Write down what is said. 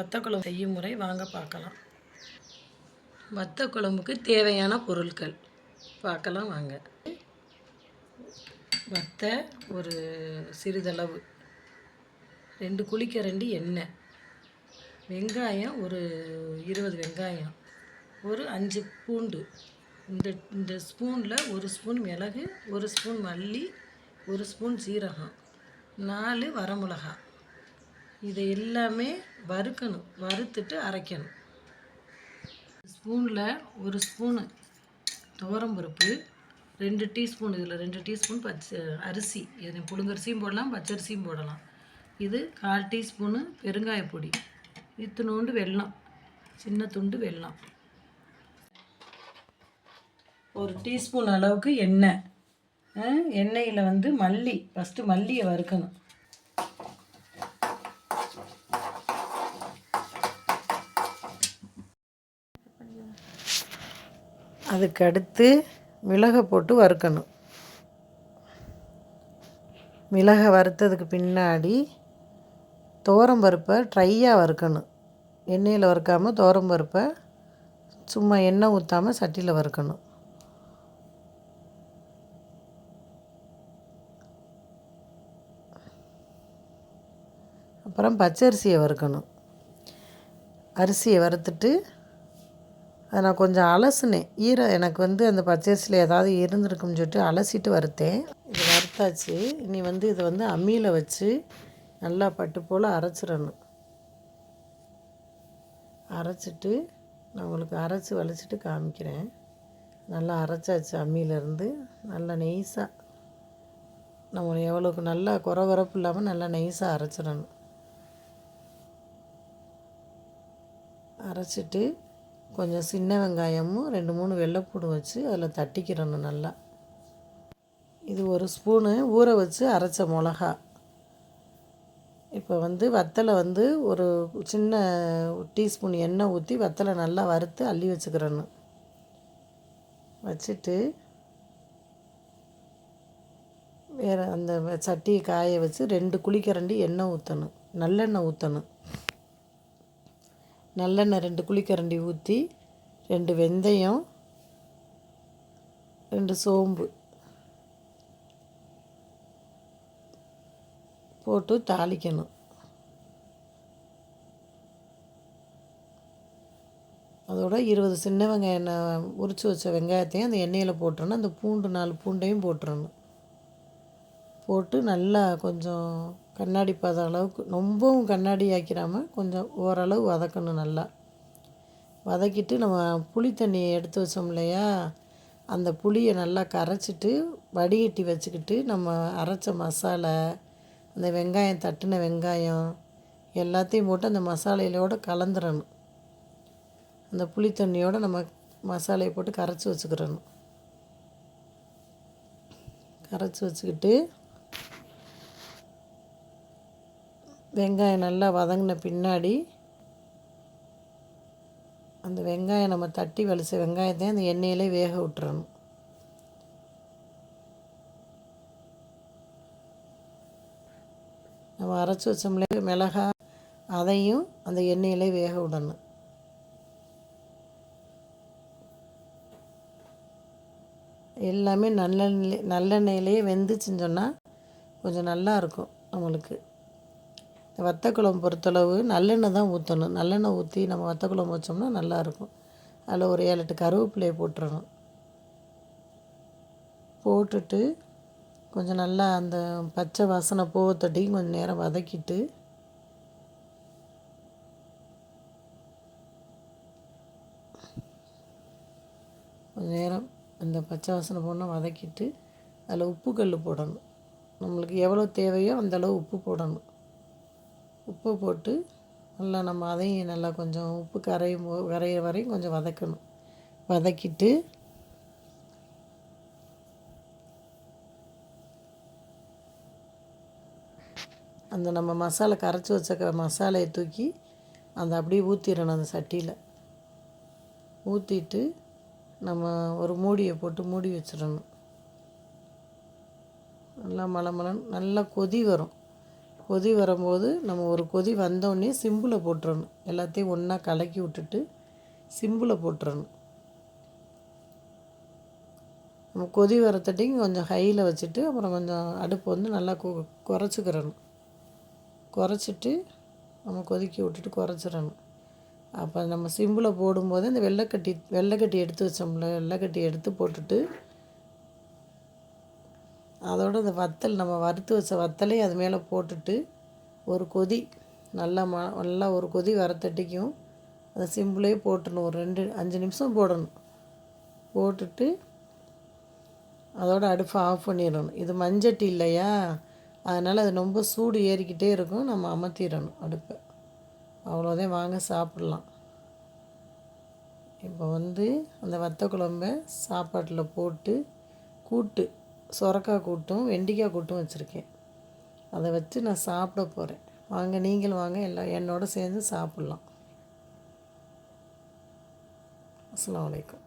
வத்த குழம்பு செய்யும் முறை வாங்க பார்க்கலாம். வத்த குழம்புக்கு தேவையான பொருட்கள். பார்க்கலாம் வாங்க. வத்த ஒரு சிறிதளவு. ரெண்டு குழிக்கரண்டி எண்ணெய். வெங்காயம் ஒரு இருபது வெங்காயம். ஒரு அஞ்சு பூண்டு. இந்த இந்த ஸ்பூனில் ஒரு ஸ்பூன் மிளகு ஒரு ஸ்பூன் மல்லி ஒரு ஸ்பூன் சீரகம் நாலு வரமிளகா. இதை எல்லாமே வறுக்கணும் வறுத்துட்டு அரைக்கணும். ஸ்பூனில் ஒரு ஸ்பூனு துவரம்பருப்பு ரெண்டு டீஸ்பூன் இதில் ரெண்டு டீஸ்பூன் பச்சை அரிசி இது புழுங்கரிசியும் போடலாம் பச்சரிசியும் போடலாம். இது கால் டீஸ்பூனு பெருங்காய பொடி. இத்தினோண்டு வெல்லம் சின்ன துண்டு வெல்லம். ஒரு டீஸ்பூன் அளவுக்கு எண்ணெய். எண்ணெயில் வந்து மல்லி ஃபஸ்ட்டு மல்லியை வறுக்கணும். அதுக்கு அடுத்து மிளகை போட்டு வறுக்கணும். மிளகை வறுத்ததுக்கு பின்னாடி பருப்பை ட்ரையாக வறுக்கணும். எண்ணெயில் வறுக்காமல் பருப்பை சும்மா எண்ணெய் ஊற்றாமல் சட்டியில் வறுக்கணும். அப்புறம் பச்சரிசியை வறுக்கணும். அரிசியை வறுத்துட்டு அதை நான் கொஞ்சம் அலசுனேன். ஈர எனக்கு வந்து அந்த பச்சரிசியில் ஏதாவது இருந்திருக்குன்னு சொல்லிட்டு அலசிட்டு வறுத்தேன். இது வறுத்தாச்சு. இனி வந்து இதை வந்து அம்மியில் வச்சு நல்லா பட்டு போல் அரைச்சிடணும். அரைச்சிட்டு நான் உங்களுக்கு அரைச்சி வலிச்சிட்டு காமிக்கிறேன். நல்லா அரைச்சாச்சு அம்மியிலேருந்து. நல்லா நெய்ஸாக நம்ம எவ்வளோக்கு நல்லா குறை குறப்பு இல்லாமல் நல்லா நெய்ஸாக அரைச்சிடணும். அரைச்சிட்டு கொஞ்சம் சின்ன வெங்காயமும் ரெண்டு மூணு வெள்ளைப்பூடு வச்சு அதில் தட்டிக்கிறணும் நல்லா. இது ஒரு ஸ்பூனு ஊற வச்சு அரைச்ச மிளகா. இப்போ வந்து வத்தலை வந்து ஒரு சின்ன டீஸ்பூன் எண்ணெய் ஊற்றி வத்தலை நல்லா வறுத்து அள்ளி வச்சுக்கிறணும். வச்சுட்டு வேறு அந்த சட்டியை காய வச்சு ரெண்டு குழிக்கரண்டி எண்ணெய் ஊற்றணும் நல்லெண்ணெய் ஊற்றணும் நல்லெண்ணெய் ரெண்டு குழிக்கரண்டி ஊற்றி ரெண்டு வெந்தயம் ரெண்டு சோம்பு போட்டு தாளிக்கணும். அதோட இருபது சின்ன வெங்காயம் உரித்து வச்ச வெங்காயத்தையும் அந்த எண்ணெயில் போட்டுறணும். அந்த பூண்டு நாலு பூண்டையும் போட்டுறணும். போட்டு நல்லா கொஞ்சம் கண்ணாடி பாத அளவுக்கு ரொம்பவும் கண்ணாடி ஆக்கிடாமல் கொஞ்சம் ஓரளவு வதக்கணும் நல்லா. வதக்கிட்டு நம்ம புளி தண்ணியை எடுத்து வச்சோம் இல்லையா? அந்த புளியை நல்லா கரைச்சிட்டு வடிகட்டி வச்சுக்கிட்டு நம்ம அரைச்ச மசாலா அந்த வெங்காயம் தட்டின வெங்காயம் எல்லாத்தையும் போட்டு அந்த மசாலையிலோடு கலந்துடணும் அந்த புளி தண்ணியோடு நம்ம மசாலையை போட்டு கரைச்சி வச்சுக்கிறணும் கரைச்சி வச்சுக்கிட்டு வெங்காயம் நல்லா வதங்கின பின்னாடி அந்த வெங்காயம் நம்ம தட்டி வலிச்ச வெங்காயத்தையும் அந்த எண்ணெயிலே வேக விட்டுறணும். நம்ம அரைச்சி வச்சோம்லே மிளகா அதையும் அந்த எண்ணெயிலே வேக விடணும். எல்லாமே நல்லெண்ணெய் நல்லெண்ணெயிலேயே வெந்துச்சுன்னு சொன்னால் கொஞ்சம் நல்லா இருக்கும் நம்மளுக்கு. வத்த குழம்பு பொறுத்தளவு நல்லெண்ணெய் தான் ஊற்றணும் நல்லெண்ணெய் ஊற்றி நம்ம வத்த குழம்பு வச்சோம்னா நல்லாயிருக்கும். அதில் ஒரு ஏழு எட்டு கருவேப்பிலையை போட்டுறணும். போட்டுட்டு கொஞ்சம் நல்லா அந்த பச்சை வாசனை போகத்தட்டியும் கொஞ்சம் நேரம் வதக்கிட்டு கொஞ்சம் நேரம் அந்த பச்சை வாசனை போனால் வதக்கிட்டு அதில் உப்பு கல் போடணும். நம்மளுக்கு எவ்வளோ தேவையோ அந்த அளவு உப்பு போடணும். உப்பு போட்டு நல்லா நம்ம அதையும் நல்லா கொஞ்சம் உப்பு கரையும் போ கரையிற வரையும் கொஞ்சம் வதக்கணும். வதக்கிட்டு அந்த நம்ம மசாலா கரைச்சி வச்ச மசாலையை தூக்கி அந்த அப்படியே ஊற்றிடணும் அந்த சட்டியில். ஊற்றிட்டு நம்ம ஒரு மூடியை போட்டு மூடி வச்சிடணும். நல்லா மலமலன்னு நல்லா கொதி வரும். கொதி வரும்போது நம்ம ஒரு கொதி வந்தோடனே சிம்பில் போட்டுறணும். எல்லாத்தையும் ஒன்றா கலக்கி விட்டுட்டு சிம்பில் போட்டுறணும். நம்ம கொதி வரத்தட்டையும் கொஞ்சம் ஹையில் வச்சுட்டு அப்புறம் கொஞ்சம் அடுப்பு வந்து நல்லா கு குறைச்சிக்கிறணும். குறைச்சிட்டு நம்ம கொதிக்க விட்டுட்டு குறைச்சிடணும் அப்போ நம்ம சிம்பில் போடும்போது இந்த வெள்ளைக்கட்டி வெள்ளைக்கட்டி எடுத்து வச்சோம்ல வெள்ளைக்கட்டி எடுத்து போட்டுட்டு அதோடு இந்த வத்தல் நம்ம வறுத்து வச்ச வத்தலையும் அது மேலே போட்டுட்டு ஒரு கொதி நல்லா ம நல்லா ஒரு கொதி வரத்தட்டிக்கும். அதை சிம்பிளே போட்டுடணும். ஒரு ரெண்டு அஞ்சு நிமிஷம் போடணும். போட்டுட்டு அதோட அடுப்பை ஆஃப் பண்ணிடணும். இது மஞ்சட்டி இல்லையா? அதனால் அது ரொம்ப சூடு ஏறிக்கிட்டே இருக்கும். நம்ம அமர்த்திடணும் அடுப்பை. அவ்வளோதான் வாங்க சாப்பிட்லாம். இப்போ வந்து அந்த வத்த குழம்ப சாப்பாட்டில் போட்டு கூட்டு சுரக்காய் கூட்டும் வெண்டிக்காய் கூட்டும் வச்சுருக்கேன். அதை வச்சு நான் சாப்பிட போகிறேன் வாங்க நீங்களும் வாங்க எல்லாம் என்னோட சேர்ந்து சாப்பிட்லாம். அஸ்லாம் வலைக்கம்